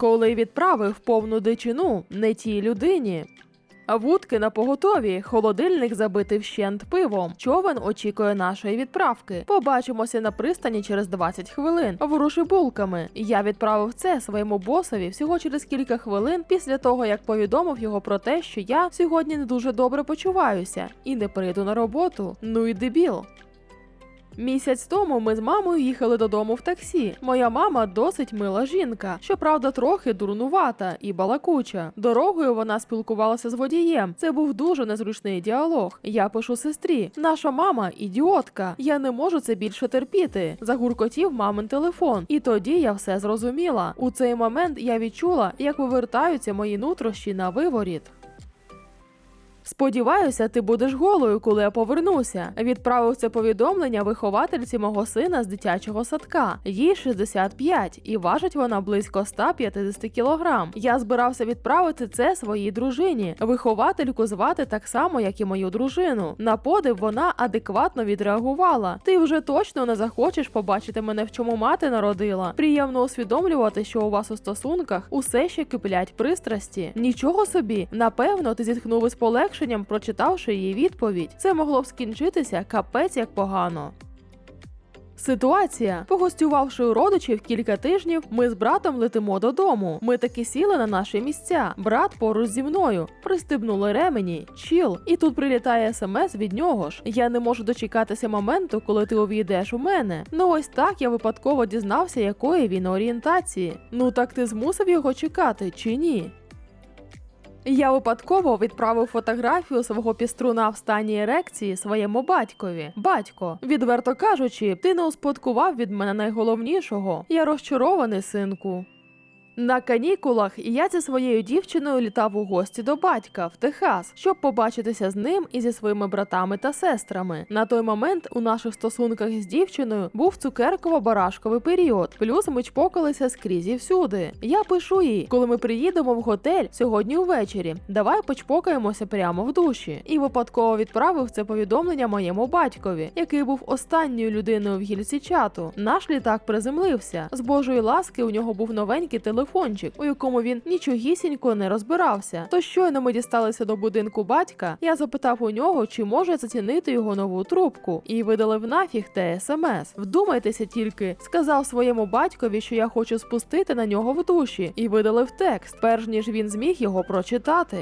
коли відправив повну дичину не тій людині. Вудки на поготові, холодильник забитий вщент пивом. Човен очікує нашої відправки. Побачимося на пристані через 20 хвилин. Воруши булками. Я відправив це своєму босові всього через кілька хвилин після того, як повідомив його про те, що я сьогодні не дуже добре почуваюся і не прийду на роботу. Ну і дебіл. Місяць тому ми з мамою їхали додому в таксі. Моя мама досить мила жінка, щоправда, трохи дурнувата і балакуча. Дорогою вона спілкувалася з водієм. Це був дуже незручний діалог. Я пишу сестрі: наша мама ідіотка. Я не можу це більше терпіти. Загуркотів мамин телефон, і тоді я все зрозуміла. У цей момент я відчула, як вивертаються мої нутрощі на виворіт. Сподіваюся, ти будеш голою, коли я повернуся. Відправив це повідомлення виховательці мого сина з дитячого садка. Їй 65, і важить вона близько 150 кілограм. Я збирався відправити це своїй дружині. Виховательку звати так само, як і мою дружину. На подив вона адекватно відреагувала. Ти вже точно не захочеш побачити мене, в чому мати народила. Приємно усвідомлювати, що у вас у стосунках усе ще киплять пристрасті. Нічого собі, напевно, ти зітхнув із полегшенням, прочитавши її відповідь. Це могло б скінчитися капець як погано. Ситуація. Погостювавши у родичів кілька тижнів, ми з братом летимо додому. Ми таки сіли на наші місця. Брат поруч зі мною. Пристебнули ремені, чіл, і тут прилітає смс від нього ж. Я не можу дочекатися моменту, коли ти увійдеш у мене. Ну ось так я випадково дізнався, якої він орієнтації. Ну так ти змусив його чекати чи ні? Я випадково відправив фотографію свого піструна в стані ерекції своєму батькові. Батько, відверто кажучи, ти не успадкував від мене найголовнішого. Я розчарований, синку. На канікулах я зі своєю дівчиною літав у гості до батька в Техас, щоб побачитися з ним і зі своїми братами та сестрами. На той момент у наших стосунках з дівчиною був цукерково-барашковий період. Плюс ми чпокалися скрізь і всюди. Я пишу їй, коли ми приїдемо в готель сьогодні увечері. Давай почпокаємося прямо в душі. І випадково відправив це повідомлення моєму батькові, який був останньою людиною в гільці чату. Наш літак приземлився. З Божої ласки у нього був новенький телефончик, у якому він нічогісінько не розбирався. То щойно ми дісталися до будинку батька. Я запитав у нього, чи може зацінити його нову трубку, і видалив нафіг те смс. Вдумайтеся тільки, сказав своєму батькові, що я хочу спустити на нього в душі, і видалив текст, перш ніж він зміг його прочитати.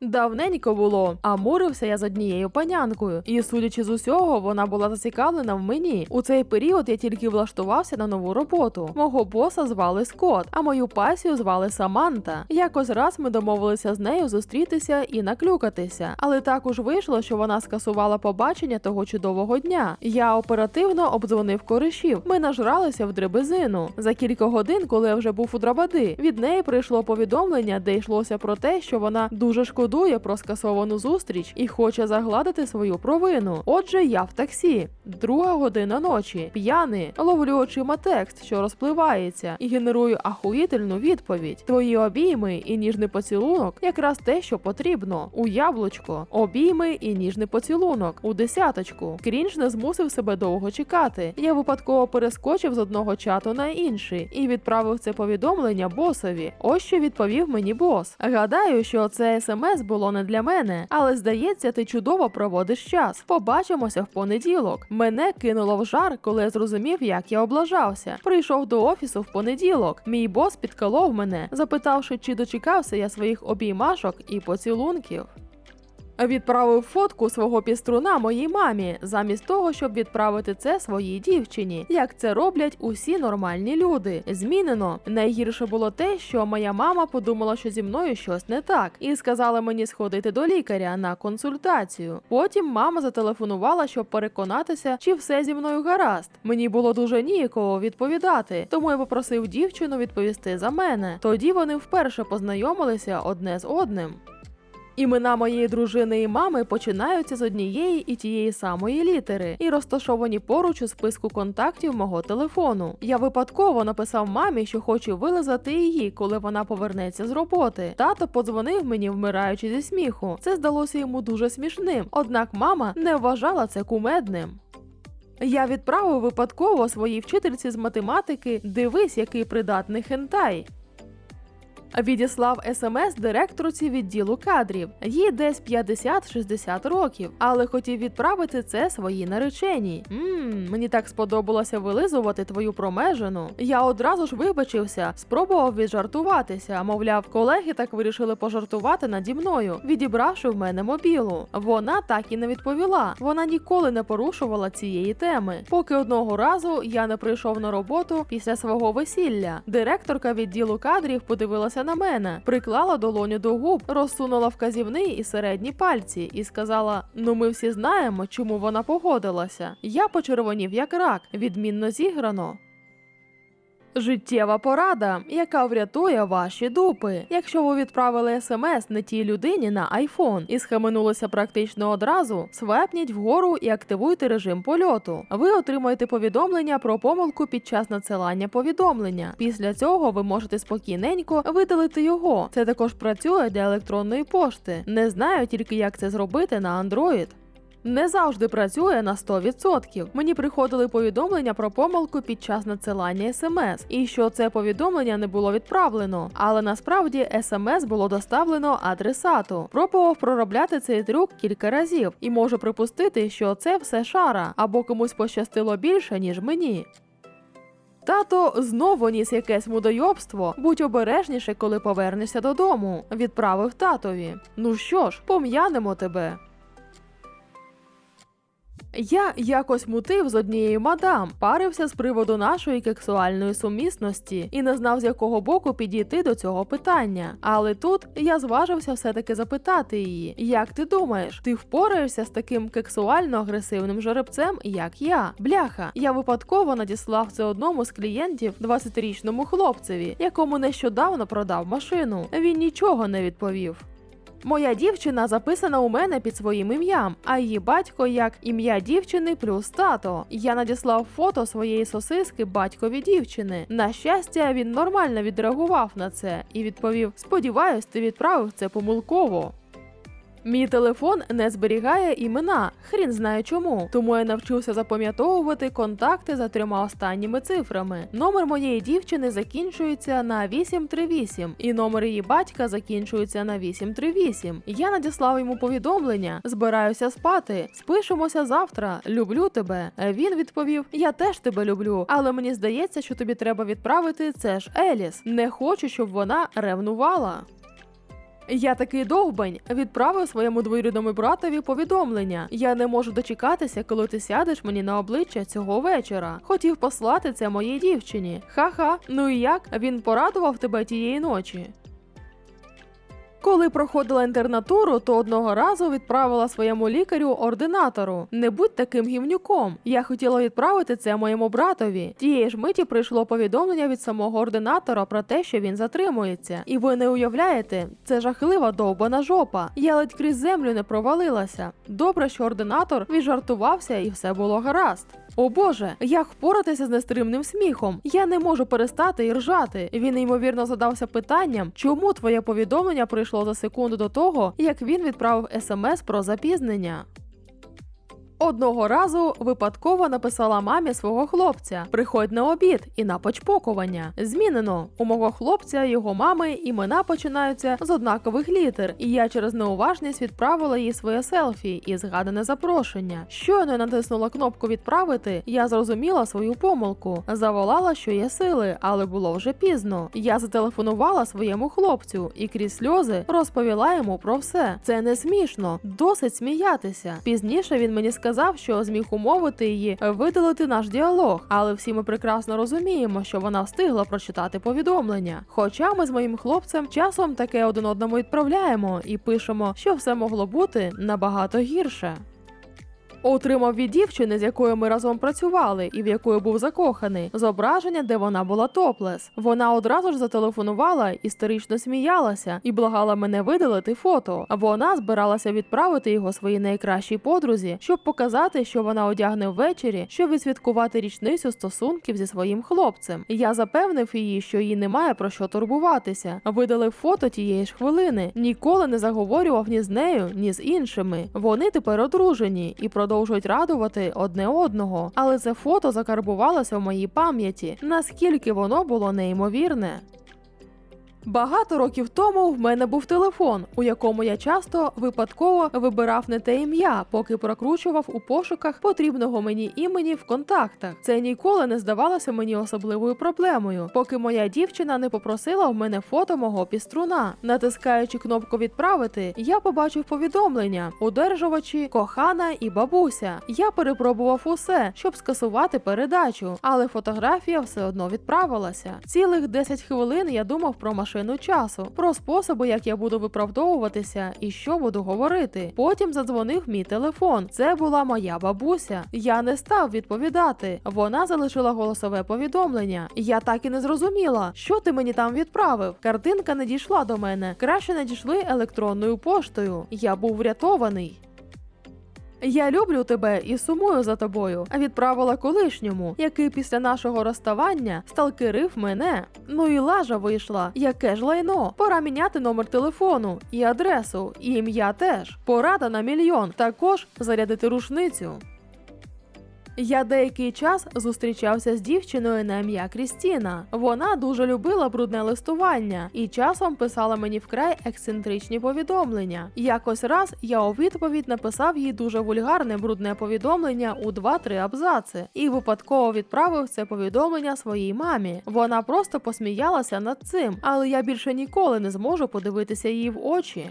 Давненько було, а мурився я з однією панянкою, і, судячи з усього, вона була зацікавлена в мені. У цей період я тільки влаштувався на нову роботу. Мого боса звали Скот, а мою пасію звали Саманта. Якось раз ми домовилися з нею зустрітися і наклюкатися, але також вийшло, що вона скасувала побачення того чудового дня. Я оперативно обдзвонив коришів. Ми нажралися в дребезину. За кілька годин, коли я вже був у драбади, від неї прийшло повідомлення, де йшлося про те, що вона дуже шкодує про скасовану зустріч і хоче загладити свою провину. Отже, я в таксі. Друга година ночі. П'яний, ловлю очима текст, що розпливається, і генерую ахуїтельну відповідь. Твої обійми і ніжний поцілунок якраз те, що потрібно. У яблучко, обійми і ніжний поцілунок. У десяточку. Крінж не змусив себе довго чекати. Я випадково перескочив з одного чату на інший і відправив це повідомлення босові. Ось що відповів мені бос. Гадаю, що це смс було не для мене, але здається, ти чудово проводиш час. Побачимося в понеділок. Мене кинуло в жар, коли я зрозумів, як я облажався. Прийшов до офісу в понеділок. Мій бос підколов мене, запитавши, чи дочекався я своїх обіймашок і поцілунків. Відправив фотку свого піструна моїй мамі, замість того, щоб відправити це своїй дівчині, як це роблять усі нормальні люди. Змінено найгірше було те, що моя мама подумала, що зі мною щось не так, і сказала мені сходити до лікаря на консультацію. Потім мама зателефонувала, щоб переконатися, чи все зі мною гаразд. Мені було дуже ніяково відповідати, тому я попросив дівчину відповісти за мене. Тоді вони вперше познайомилися одне з одним. Імена моєї дружини і мами починаються з однієї і тієї самої літери і розташовані поруч у списку контактів мого телефону. Я випадково написав мамі, що хочу вилизати її, коли вона повернеться з роботи. Тато подзвонив мені, вмираючи зі сміху. Це здалося йому дуже смішним. Однак мама не вважала це кумедним. Я відправив випадково своїй вчительці з математики дивись, який придатний хентай. Відіслав смс директорці відділу кадрів. Їй десь 50-60 років, але хотів відправити це своїй нареченій. Ммм, мені так сподобалося вилизувати твою промежину. Я одразу ж вибачився, спробував віджартуватися. Мовляв, колеги так вирішили пожартувати наді мною, відібравши в мене мобілу. Вона так і не відповіла. Вона ніколи не порушувала цієї теми. Поки одного разу я не прийшов на роботу після свого весілля. Директорка відділу кадрів подивилася на мене, приклала долоню до губ, розсунула вказівний і середні пальці і сказала: Ну, ми всі знаємо, чому вона погодилася. Я почервонів як рак, відмінно зіграно. Життєва порада, яка врятує ваші дупи. Якщо ви відправили смс не тій людині на iPhone і схаменулися практично одразу, свепніть вгору і активуйте режим польоту. Ви отримаєте повідомлення про помилку під час надсилання повідомлення. Після цього ви можете спокійненько видалити його. Це також працює для електронної пошти. Не знаю тільки, як це зробити на Android. Не завжди працює на 100%. Мені приходили повідомлення про помилку під час надсилання смс, і що це повідомлення не було відправлено. Але насправді смс було доставлено адресату. Пробував проробляти цей трюк кілька разів і можу припустити, що це все шара або комусь пощастило більше, ніж мені. Тато знову ніс якесь мудойобство. Будь обережніше, коли повернешся додому. Відправив татові. Ну що ж, пом'янемо тебе. Я якось мутив з однією мадам, парився з приводу нашої кексуальної сумісності і не знав, з якого боку підійти до цього питання. Але тут я зважився все-таки запитати її: як ти думаєш, ти впораєшся з таким кексуально агресивним жеребцем, як я? Бляха, я випадково надіслав це одному з клієнтів 20-річному хлопцеві, якому нещодавно продав машину. Він нічого не відповів. Моя дівчина записана у мене під своїм ім'ям, а її батько як ім'я дівчини плюс тато. Я надіслав фото своєї сосиски батькові дівчини. На щастя, він нормально відреагував на це і відповів: Сподіваюсь, ти відправив це помилково. Мій телефон не зберігає імена, хрін знає чому. Тому я навчився запам'ятовувати контакти за трьома останніми цифрами. Номер моєї дівчини закінчується на 838, і номер її батька закінчується на 838. Я надіслав йому повідомлення: збираюся спати, спишемося завтра. Люблю тебе. Він відповів: Я теж тебе люблю, але мені здається, що тобі треба відправити це ж Еліс. Не хочу, щоб вона ревнувала. Я такий довбень відправив своєму двоюрідному братові повідомлення. Я не можу дочекатися, коли ти сядеш мені на обличчя цього вечора. Хотів послати це моїй дівчині. Ха-ха, ну і як? Він порадував тебе тієї ночі. Коли проходила інтернатуру, то одного разу відправила своєму лікарю-ординатору. Не будь таким гівнюком. Я хотіла відправити це моєму братові. Тієї ж миті прийшло повідомлення від самого ординатора про те, що він затримується. І ви не уявляєте, це жахлива довбана жопа. Я ледь крізь землю не провалилася. Добре, що ординатор віджартувався і все було гаразд. О Боже, як впоратися з нестримним сміхом? Я не можу перестати і ржати. Він ймовірно задався питанням, чому твоє повідомлення прийшло за секунду до того, як він відправив смс про запізнення. Одного разу випадково написала мамі свого хлопця: приходь на обід і на почпокування. Змінено у мого хлопця, його мами імена починаються з однакових літер, і я через неуважність відправила їй своє селфі і згадане запрошення. Щойно я натиснула кнопку відправити, я зрозуміла свою помилку. Заволала, що є сили, але було вже пізно. Я зателефонувала своєму хлопцю і крізь сльози розповіла йому про все. Це не смішно, досить сміятися. Пізніше він мені сказав, що зміг умовити її видалити наш діалог, але всі ми прекрасно розуміємо, що вона встигла прочитати повідомлення. Хоча ми з моїм хлопцем часом таке один одному відправляємо і пишемо, що все могло бути набагато гірше. Отримав від дівчини, з якою ми разом працювали, і в якою був закоханий, зображення, де вона була топлес. Вона одразу ж зателефонувала, історично сміялася і благала мене видалити фото. Вона збиралася відправити його своїй найкращій подрузі, щоб показати, що вона одягне ввечері, щоб відсвяткувати річницю стосунків зі своїм хлопцем. Я запевнив її, що їй немає про що турбуватися. Видалив фото тієї ж хвилини. Ніколи не заговорював ні з нею, ні з іншими. Вони тепер одружені і продовжують продовжують радувати одне одного, але це фото закарбувалося в моїй пам'яті. Наскільки воно було неймовірне. Багато років тому в мене був телефон, у якому я часто випадково вибирав не те ім'я, поки прокручував у пошуках потрібного мені імені в контактах. Це ніколи не здавалося мені особливою проблемою, поки моя дівчина не попросила в мене фото мого піструна. Натискаючи кнопку відправити, я побачив повідомлення: удержувачі, кохана і бабуся. Я перепробував усе, щоб скасувати передачу, але фотографія все одно відправилася. Цілих 10 хвилин я думав про машину часу, про способи, як я буду виправдовуватися і що буду говорити. Потім задзвонив мій телефон. Це була моя бабуся. Я не став відповідати. Вона залишила голосове повідомлення. Я так і не зрозуміла, що ти мені там відправив. Картинка не дійшла до мене. Краще надійшли електронною поштою. Я був врятований. Я люблю тебе і сумую за тобою, а відправила колишньому, який після нашого розставання сталкерив мене. Ну і лажа вийшла. Яке ж лайно? Пора міняти номер телефону і адресу, і ім'я теж. Порада на мільйон. Також зарядити рушницю. Я деякий час зустрічався з дівчиною на ім'я Крістіна. Вона дуже любила брудне листування і часом писала мені вкрай ексцентричні повідомлення. Якось раз я у відповідь написав їй дуже вульгарне брудне повідомлення у 2-3 абзаци і випадково відправив це повідомлення своїй мамі. Вона просто посміялася над цим, але я більше ніколи не зможу подивитися їй в очі.